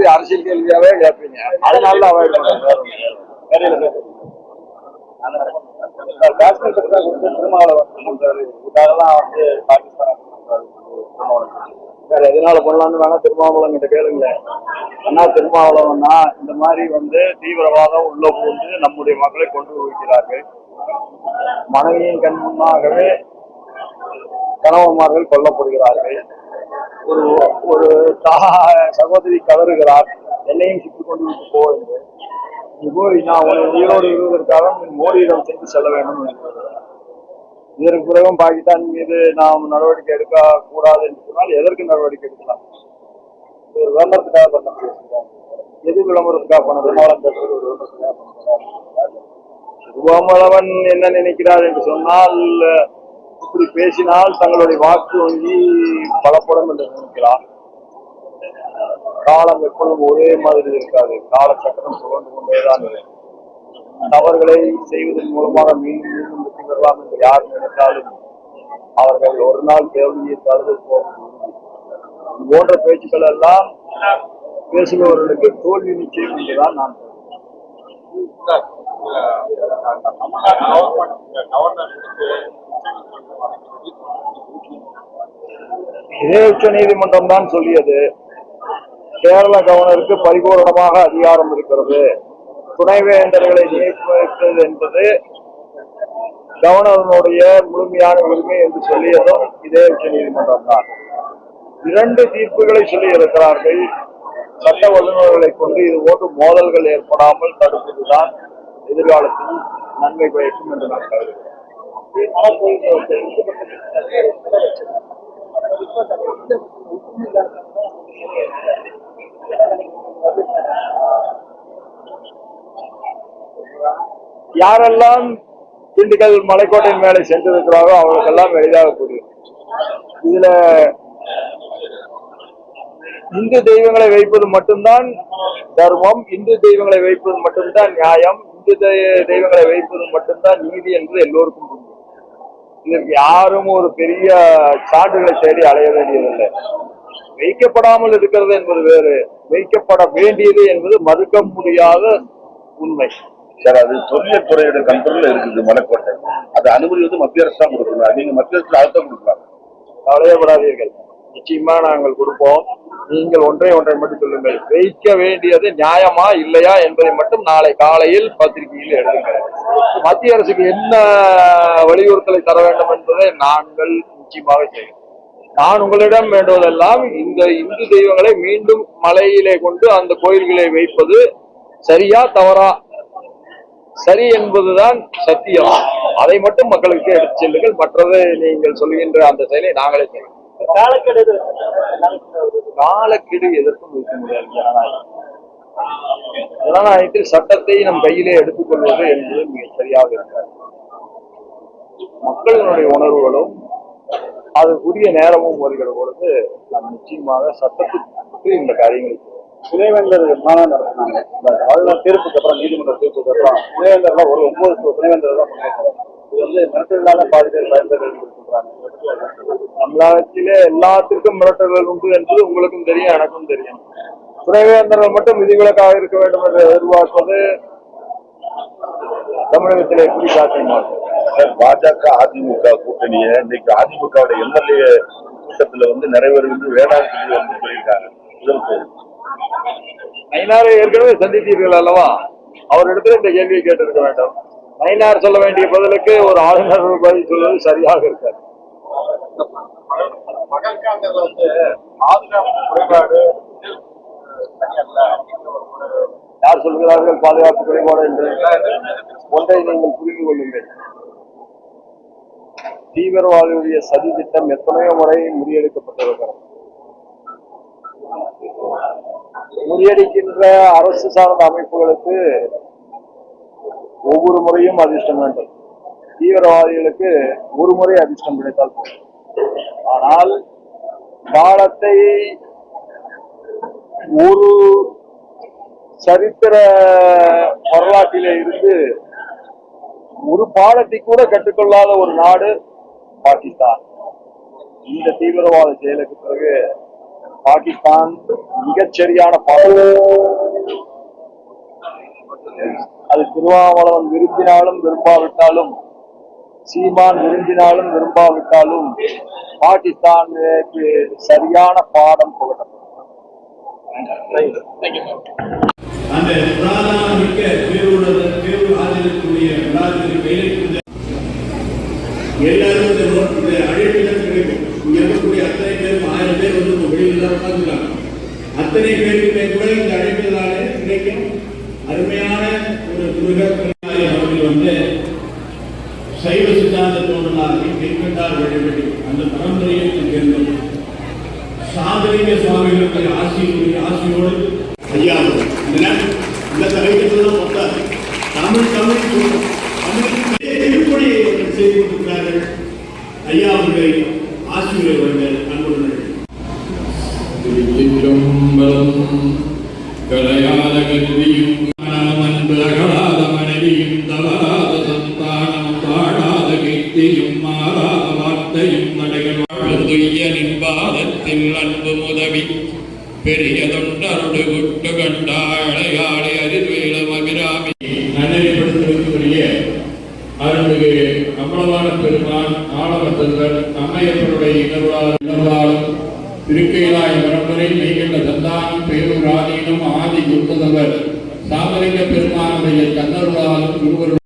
பத்தி அரசியல் கேள்வியாவே கேட்பீங்க. அதனால அவாய்ட் பண்ணுறேன் காஷ்மீர் திருமாவளவன் வந்து பாகிஸ்தான் வேற எதனால பண்ணலாம்னு வேணா திருமாவளவன் கிட்ட கேளுங்களேன் ஆனா திருமாவளவன்னா இந்த மாதிரி வந்து தீவிரவாதம் உள்ள புகுந்து நம்முடைய மக்களை கொண்டு வைக்கிறார்கள் மனைவியின் கண் முன்னாகவே கணவன்மார்கள் கொல்லப்படுகிறார்கள். ஒரு ஒரு சகோதரி கதறுகிறார். என்னையும் சுற்றி கொண்டு விட்டு போ என்று. நீ போய் நான் உன் உயிரோடு இருப்பதற்காக நீ மோடியிடம் சென்று செல்ல வேண்டும் என்று. இதற்கு பிறகும் பாகிஸ்தான் மீது நாம் நடவடிக்கை எடுக்க கூடாது என்று சொன்னால் எதற்கு நடவடிக்கை எடுக்கலாம்? ஒரு விளம்பரத்துக்காக பண்ண எது விளம்பரத்துக்காக பண்ணது விமானம் பெற்றது ஒரு விளம்பரத்துக்காக பண்ண திருவாமலவன் என்ன நினைக்கிறார் என்று சொன்னால் இப்படி பேசினால் தங்களுடைய வாக்கு வங்கி பலப்படும் என்று நினைக்கிறார் காலம் எப்பொழுதும் ஒரே மாதிரி இருக்காது காலச்சக்கரம் சுழந்து கொண்டேதான் இருக்கும் தவறுகளை செய்வதன் மூலமாக மீண்டும் மீண்டும் வெற்றி பெறலாம் என்று யார் நினைத்தாலும் அவர்கள் ஒரு நாள் தேவையை தழுது போகும் போன்ற பேச்சுக்கள் எல்லாம் பேசுபவர்களுக்கு தோல்வி நிச்சயம் என்றுதான் நான் சொல்றேன். இதே உச்ச நீதிமன்றம் தான் சொல்லியது. கேரள கவர்னருக்கு பரிபூரணமாக அதிகாரம் இருக்கிறது. துணைவேந்தர்களை நியமிப்பது என்பது கவர்னருடைய முழுமையான உரிமை என்று சொல்லியதும் இதே உச்ச நீதிமன்றம் தான். இரண்டு தீர்ப்புகளை சொல்லி இருக்கிறார்கள் சட்ட வல்லுநர்களை கொண்டு இது போன்று மோதல்கள் ஏற்படாமல் தடுப்பதுதான் எதிர்காலத்தில் நன்மை பயக்கும் என்று நான் கருதுகிறேன். யாரெல்லாம் திண்டுக்கல் மலைக்கோட்டையின் மேலே சென்றிருக்கிறாரோ அவர்களுக்கெல்லாம் எளிதாக புரியும். இதுல இந்து தெய்வங்களை வைப்பது மட்டும்தான் தர்மம் இந்து தெய்வங்களை வைப்பது மட்டும்தான் நியாயம் இந்து தெய்வங்களை வைப்பது மட்டும்தான் நீதி என்று எல்லோருக்கும் புரியும். இதற்கு யாரும் ஒரு பெரிய சான்றுகளை தேடி அலைய வேண்டியதில்லை. வைக்கப்படாமல் இருக்கிறது என்பது வேறு. வைக்கப்பட வேண்டியது என்பது மறுக்க முடியாத உண்மை. சார் அது தொழில் துறையோட கண்ட்ரோல்ல இருக்குது மலைக்கோட்டை அது அனுமதி வந்து மத்திய அரசு தான் கொடுக்கணும் நீங்க மத்திய அரசு அழுத்தம் கொடுக்கலாம். கவலையப்படாதீர்கள். நிச்சயமா நாங்கள் கொடுப்போம். நீங்கள் ஒன்றை ஒன்றை மட்டும் சொல்லுங்கள். வைக்க வேண்டியது நியாயமா இல்லையா என்பதை மட்டும் நாளை காலையில் பத்திரிகையில் எழுதுங்கள். மத்திய அரசுக்கு என்ன வலியுறுத்தலை தர வேண்டும் என்பதை நாங்கள் நிச்சயமாக செய்வோம். நான் உங்களிடம் வேண்டுவதெல்லாம் இந்த இந்து தெய்வங்களை மீண்டும் மலையிலே கொண்டு அந்த கோயில்களை வைப்பது சரியா தவறா? சரி என்பதுதான் சத்தியம். அதை மட்டும் மக்களுக்கு எடுத்து செல்லுங்கள். மற்றதை நீங்கள் சொல்கின்ற அந்த செயலை நாங்களே செய்வோம். காலக்கெடு. காலக்கெடு எதற்கும் வைக்க முடியாது ஜனநாயகம். ஜனநாயகத்தில் சட்டத்தை நம் கையிலே எடுத்துக்கொள்வது என்பது மிக சரியாக இருக்காது. மக்களினுடைய உணர்வுகளும் அதுக்குரிய நேரமும் வருகிற பொழுது நாம் நிச்சயமாக சட்டத்துக்கு இந்த காரியங்களை செய்வோம். துணைவேந்தர் மாநாடு நடத்தினாங்க. ஆளுநர் தீர்ப்புக்கு அப்புறம் நீதிமன்ற தீர்ப்புக்கு அப்புறம் துணைவேந்தர்லாம் ஒரு ஒன்பது துணைவேந்தர் தான் முன்னேற்றம் இது வந்து மிரட்டலான பாதி பேர் பயன்பெற சொல்றாங்க. தமிழகத்திலே எல்லாத்திற்கும் மிரட்டல்கள் உண்டு என்பது உங்களுக்கும் தெரியும் எனக்கும் தெரியும். துணைவேந்தர்கள் மட்டும் விதிவிலக்காக இருக்க வேண்டும் என்று எதிர்பார்ப்பது தமிழகத்திலே சார் பாஜக அதிமுக கூட்டணியை இன்னைக்கு அதிமுகவோட எம்எல்ஏ கூட்டத்துல வந்து நிறைவேறுவது வேளாண் சொல்லி வந்து சொல்லியிருக்காங்க. நயினாரை ஏற்கனவே சந்தித்தீர்கள் அல்லவா? அவரிடத்தில் இந்த கேள்வியை கேட்டிருக்க வேண்டும். நயினார் சொல்ல வேண்டிய பதிலுக்கு ஒரு ஆளுநர் பதில் சொல்வது சரியாக இருக்காது. யார் சொல்கிறார்கள் பாதுகாப்பு குறைபாடு என்று? ஒன்றை நீங்கள் புரிந்து கொள்ளுங்கள். தீவிரவாதியுடைய சதி திட்டம் எத்தனையோ முறை முறியடிக்கப்பட்டிருக்கிறது. முறியடிக்கின்ற அரசு சார்ந்த அமைப்புகளுக்கு ஒவ்வொரு முறையும் அதிர்ஷ்டம் வேண்டும். தீவிரவாதிகளுக்கு ஒரு முறை அதிர்ஷ்டம் கிடைத்தால் போதும். ஆனால் காலத்தை ஒரு சரித்திர வரலாற்றிலே இருந்து ஒரு பாடத்தை கூட கற்றுக்கொள்ளாத ஒரு நாடு பாகிஸ்தான். இந்த தீவிரவாத செயலுக்கு பிறகு பாகிஸ்தான் மிகச்சரியான பாடம் அது திருவாவளவன் விரும்பினாலும் விரும்பாவிட்டாலும் சீமான் விரும்பினாலும் விரும்பாவிட்டாலும் பாகிஸ்தான் சரியான பாடம் புகட்டப்படும். அந்த மிக்க பேரு ஆதரிக்கக்கூடிய விழாவிற்கு எல்லாரும் இந்த கிடைக்கும். இங்க இருக்கக்கூடிய அத்தனை பேரும் ஆயிரம் பேர் வந்து வெளியில் தான் அத்தனை பேருக்குமே கூட இந்த அழைப்பினாலே கிடைக்கும். அருமையான ஒரு முருகர் அவர்கள் வந்து சைவ சித்தாந்தத்தோடு தோன்றலாக கைக்கண்டார் வழிபடி அந்த பரம்பரையை சேர்ந்தது சாதனைய சுவாமிகளுடைய ஆசியுடைய ஆசியோடு ஐயா இந்த நேரம் இந்த தலைவர்கள் மொத்தம் தமிழ் தமிழ் தமிழுக்கு செய்து கொண்டிருக்கிறார்கள்? ஐயா அவர்களை ஆசிரியர் அன்புடன் கலையாத கல்வியும் உதவி பெரிய தொண்டருடு விட்டு கண்டாளையாளை அரிதுயில அபிராமி நன்னறிப்படுத்தக்கூடிய அருள்மிகு அம்பலவான பெருமான் ஆளவத்தல்வர் அம்மையப்பருடைய இனர்வாள் இனர்வாளும் திருக்கையிலாய பரம்பரை மெய்கண்ட சந்தானம் பேரூராதீனம் ஆதி குருதவர் சாமலிங்க பெருமானுடைய கண்ணருளாலும் குருவருள்